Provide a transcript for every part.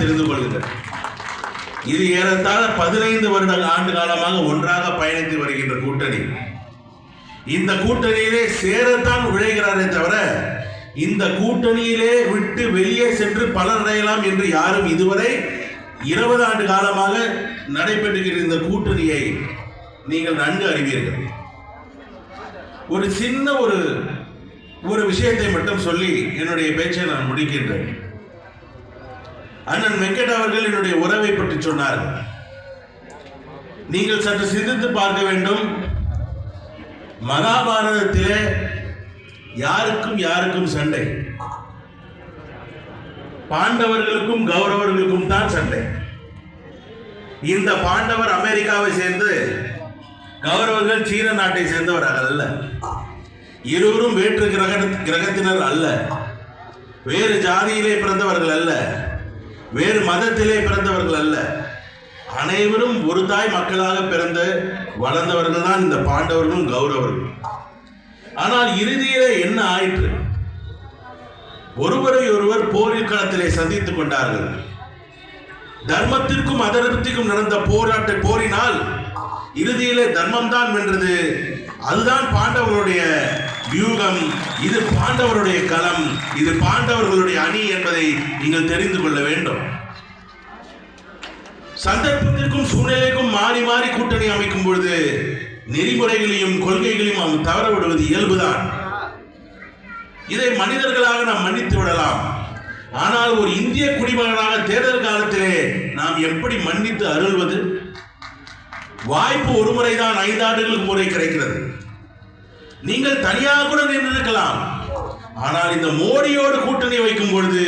தெரிந்து கொள்கிறேன் இது ஏறத்தாழ பதினைந்து வருட ஆண்டு காலமாக ஒன்றாக பயணித்து வருகின்ற கூட்டணி. இந்த கூட்டணியிலே சேரத்தான் விழைகிறாரே தவிர இந்த கூட்டணியிலே விட்டு வெளியே சென்று பலனடையலாம் என்று யாரும் இதுவரை இருபது ஆண்டு காலமாக நடைபெற்றுகிற இந்த கூட்டணியை நீங்கள் நன்கு அறிவீர்கள். ஒரு சின்ன ஒரு ஒரு விஷயத்தை மட்டும் சொல்லி என்னுடைய பேச்சை நான் முடிக்கின்றேன். அண்ணன் வெங்கட் அவர்கள் என்னுடைய உறவை பற்றி சொன்னார்கள் நீங்கள் சற்று சிந்தித்து பார்க்க வேண்டும். மகாபாரதத்திலே யாருக்கும் யாருக்கும் சண்டை. பாண்டவர்களுக்கும் கௌரவர்களுக்கும் தான் சண்டை. இந்த பாண்டவர் அமெரிக்காவை சேர்ந்து கௌரவர்கள் சீன நாட்டை சேர்ந்தவர்கள் அல்ல. இருவரும் வேற்று கிரக கிரகத்தினர் அல்ல. வேறு ஜாதியிலே பிறந்தவர்கள் அல்ல. வேறு மதத்திலே பிறந்தவர்கள் அல்ல. அனைவரும் ஒரு தாய் மக்களாக பிறந்து வளர்ந்தவர்கள் தான் இந்த பாண்டவர்களும் கௌரவர்களும். ஆனால் இறுதியில என்ன ஆயிற்று? ஒருவரை ஒருவர் போரில் களத்திலே சந்தித்துக் கொண்டார்கள். தர்மத்திற்கும் அதர்மத்திற்கும் நடந்த போராட்ட போரினால் இறுதியிலே தர்மம் தான் வென்றது. அதுதான் பாண்டவர்களுடைய வியூகம். இது பாண்டவருடைய களம். இது பாண்டவர்களுடைய அணி என்பதை நீங்கள் தெரிந்து கொள்ள வேண்டும். சந்தர்ப்பத்திற்கும் சூழ்நிலைக்கும் மாறி மாறி கூட்டணி அமைக்கும் பொழுது நெறிமுறைகளையும் கொள்கைகளையும் அவன் தவற விடுவது இயல்புதான். இதை மனிதர்களாக நாம் மன்னித்து விடலாம். ஆனால் ஒரு இந்திய குடிமகனாக தேர்தல் காலத்திலே நாம் எப்படி மன்னித்து அருள்வது? வாய்ப்பு ஒரு முறைதான் ஐந்தாண்டுகளுக்கு முறை கிடைக்கிறது. நீங்கள் தனியாக கூட நின்றிருக்கலாம். ஆனால் இந்த மோடியோடு கூட்டணி வைக்கும் பொழுது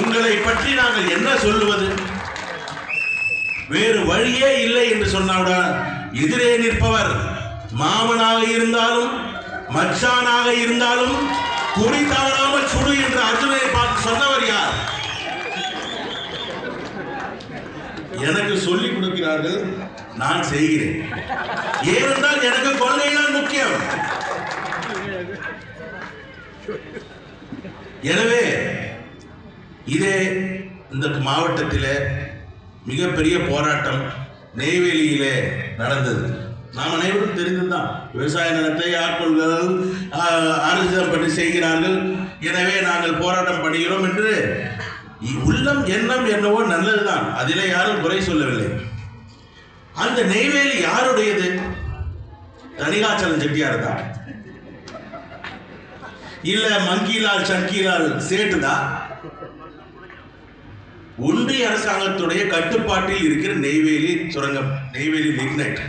உங்களை பற்றி நாங்கள் என்ன சொல்லுவது? வேறு வழியே இல்லை என்று சொன்னவுடன் எதிரே நிற்பவர் மாமனாக இருந்தாலும் மச்சானாக இருந்தாலும் குறி தவறாமல் சுடு என்று அர்ஜுனனை பார்த்து சொன்னவர் யார்? எனக்கு சொல்லிக் கொடுக்கிறார்கள் நான் செய்கிறேன். ஏனென்றால் எனக்கு கொள்கை தான் முக்கியம் எனவே இதே இந்த மாவட்டத்தில் மிகப்பெரிய போராட்டம் நெய்வேலியிலே நடந்தது. நாம் அனைவரும் தெரிந்துதான் விவசாய நிலத்தை ஆட்கொள்கள் அரசிடம் பண்ணி செய்கிறார்கள். எனவே நாங்கள் போராட்டம் பண்ணுகிறோம் என்று உள்ளம் எண்ணம் என்னவோ நல்லதுதான். அதிலே யாரும் குறை சொல்லவில்லை. அந்த நெய்வேலி யாருடையது? தனிகாச்சலம் செட்டியார் தான் இல்ல மங்கிலால் சங்கிலால் சேட்டுதா ஒன்றிய அரசாங்கத்துடைய கட்டுப்பாட்டில் இருக்கிற நெய்வேலி சுரங்கம் நெய்வேலி லிக்னைட்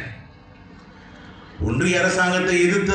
ஒன்றிய அரசாங்கத்தை எதிர்த்து